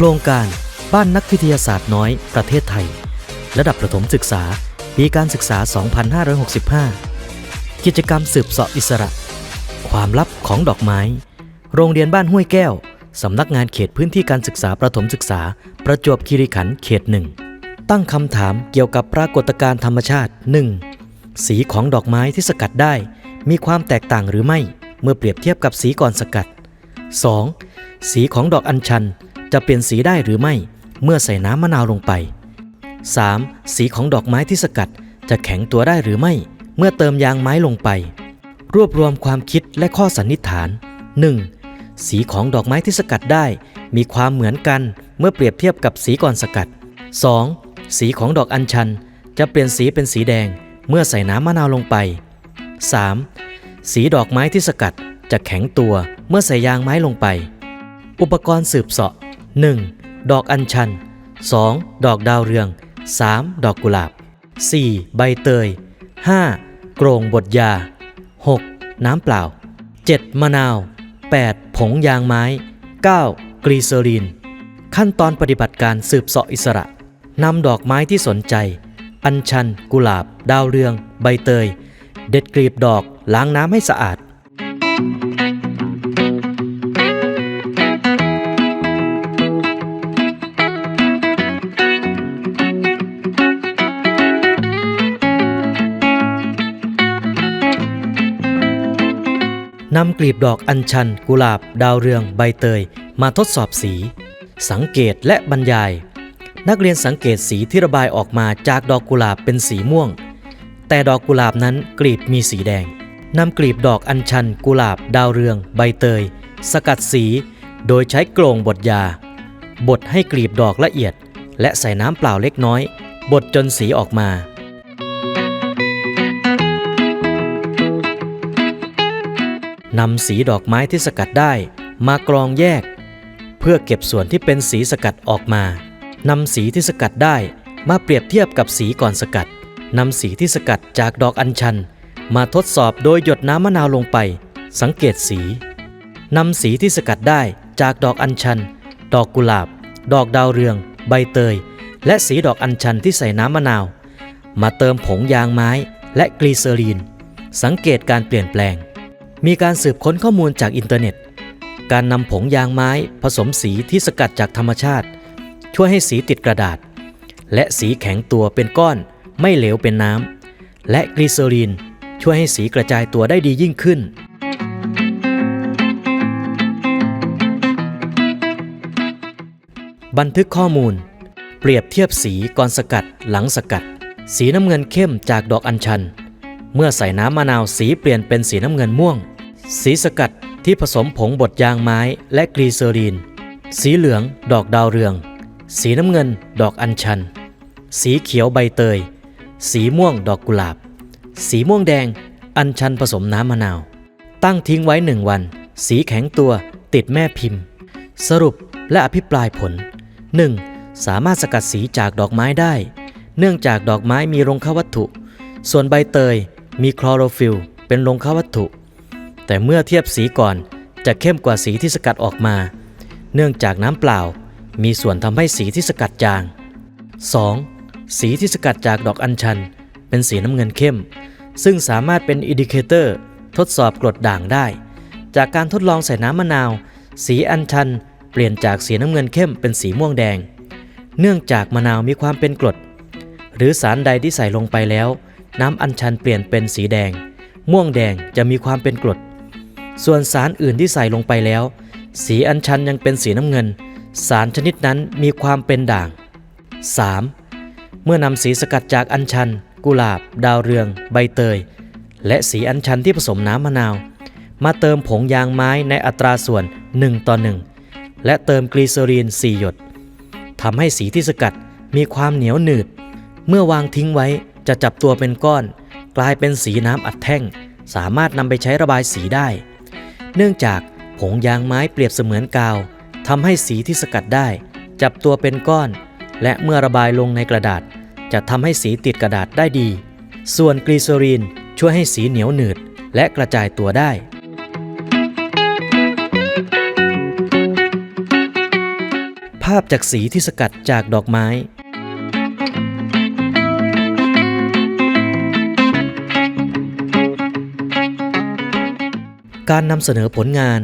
โครงการบ้านนักวิทยาศาสตร์น้อยประเทศไทย ระดับประถมศึกษา ปีการศึกษา 2565 กิจกรรมสืบเสาะอิสระ ความลับของดอกไม้ โรงเรียนบ้านห้วยแก้ว สำนักงานเขตพื้นที่การศึกษาประถมศึกษา ประจวบคีรีขันธ์เขตหนึ่ง ตั้งคำถามเกี่ยวกับปรากฏการณ์ธรรมชาติ 1. สีของดอกไม้ที่สกัดได้ มีความแตกต่างหรือไม่ เมื่อเปรียบเทียบกับสีก่อนสกัด 2. สีของดอกอัญชัน จะเปลี่ยนสีได้หรือไม่เมื่อใส่น้ำมะนาวลงไป 3. สีของดอกไม้ที่สกัดจะแข็งตัวได้หรือไม่ เมื่อเติมยางไม้ลงไป รวบรวมความคิดและข้อสันนิษฐาน 1. สีของดอกไม้ที่สกัดได้ มีความเหมือนกันเมื่อเปรียบเทียบกับสีก่อนสกัด 2. สีของดอกอัญชัน จะเปลี่ยนสีเป็นสีแดงเมื่อใส่น้ำมะนาวลงไป 3. สีดอกไม้ที่สกัดจะแข็งตัวเมื่อใส่ยางไม้ลงไป อุปกรณ์สืบเสาะ 1. ดอกอัญชัน 2. ดอกดาวเรือง 3. ดอกกุหลาบ 4. ใบเตย 5. โกรงบดยา 6. น้ำเปล่า 7. มะนาว 8. ผงยางไม้ 9. กรีเซอรีน ขั้นตอนปฏิบัติการสืบเสาะอิสระนำดอกไม้ที่สนใจ อัญชัน กุหลาบ ดาวเรือง ใบเตย เด็ดกลีบดอกล้างน้ำให้สะอาด นำกลีบดอกอัญชัน กุหลาบ ดาวเรือง ใบเตย มาทดสอบสี สังเกตและบรรยาย นักเรียนสังเกตสีที่ระบายออกมาจากดอกกุหลาบเป็นสีม่วง แต่ดอกกุหลาบนั้นกลีบมีสีแดงนำกลีบดอกอัญชัน กุหลาบ ดาวเรือง ใบเตย สกัดสี โดยใช้กรงบดยา บดให้กลีบดอกละเอียด และใส่น้ำเปล่าเล็กน้อย บดจนสีออกมา นำสีดอกไม้ที่สกัดได้มากรองแยก เพื่อเก็บส่วนที่เป็นสีสกัดออกมานำสีที่สกัดได้มาเปรียบเทียบกับสีก่อนสกัดนำสีที่สกัดจากดอกอัญชัน มาทดสอบโดยหยดน้ำมะนาวลงไป สังเกตสีนำสีที่สกัดได้จากดอกอัญชัน ดอกกุหลาบ ดอกดาวเรือง ใบเตย และสีดอกอัญชันที่ใส่น้ำมะนาว มาเติมผงยางไม้และกลีเซอรีน สังเกตการเปลี่ยนแปลง มีการสืบค้นข้อมูลจากอินเทอร์เน็ต การนำผงยางไม้ผสมสีที่สกัดจากธรรมชาติ ช่วยให้สีติดกระดาษ และสีแข็งตัวเป็นก้อน ไม่เหลวเป็นน้ำ และกลีเซอรีน ช่วยให้สีกระจายตัวได้ดียิ่งขึ้น บันทึกข้อมูล เปรียบเทียบสีก่อนสกัดหลังสกัด สีน้ำเงินเข้มจากดอกอัญชัน เมื่อใส่น้ำมะนาวสีเปลี่ยนเป็นสีน้ำเงินม่วง สีสกัดที่ผสมผงบดยางไม้และกรีเซอรีน สีเหลือง ดอกดาวเรือง สีน้ำเงิน ดอกอัญชัน สีเขียวใบเตย สีม่วงดอกกุหลาบ สีม่วงแดง อัญชันผสมน้ำมะนาว ตั้งทิ้งไว้หนึ่งวัน สีแข็งตัวติดแม่พิมพ์ สรุปและอภิปรายผล 1. สามารถสกัดสีจากดอกไม้ได้ เนื่องจากดอกไม้มีรงเข้าวัตถุ ส่วนใบเตย มีคลอโรฟิลเป็นโรงเข้าวัตถุ แต่เมื่อเทียบสีก่อนจะเข้มกว่าสีที่สกัดออกมา เนื่องจากน้ำเปล่ามีส่วนทำให้สีที่สกัดจาง 2. สีที่สกัดจากดอกอัญชัน เป็นสีน้ำเงินเข้ม ซึ่งสามารถเป็นอินดิเคเตอร์ทดสอบกรดด่างได้ จากการทดลองใส่น้ำมะนาว สีอัญชันเปลี่ยนจากสีน้ำเงินเข้มเป็นสีม่วงแดง เนื่องจากมะนาวมีความเป็นกรด หรือสารใดที่ใส่ลงไปแล้ว น้ำอัญชันเปลี่ยนเป็นสีแดง ม่วงแดงจะมีความเป็นกรด ส่วนสารอื่นที่ใส่ลงไปแล้ว สีอัญชันยังเป็นสีน้ำเงิน สารชนิดนั้นมีความเป็นด่าง 3. เมื่อนำสีสกัดจากอัญชัน กุหลาบ ดาวเรือง ใบเตย และสีอัญชันที่ผสมน้ำมะนาว มาเติมผงยางไม้ในอัตราส่วน 1 ต่อ 1 และเติมกลีเซอรีน 4 หยดทำให้สีที่สกัดมีความเหนียวหนืด เมื่อวางทิ้งไว้ จะจับตัวเป็นก้อน กลายเป็นสีน้ำอัดแท่ง สามารถนำไปใช้ระบายสีได้ เนื่องจากผงยางไม้เปรียบเสมือนกาวทำให้สีที่สกัดได้ จับตัวเป็นก้อน และเมื่อระบายลงในกระดาษ จะทำให้สีติดกระดาษได้ดี ส่วนกลีเซอรีนช่วยให้สีเหนียวหนืด และกระจายตัวได้ภาพจากสีที่สกัดจากดอกไม้ การนำเสนอผลงาน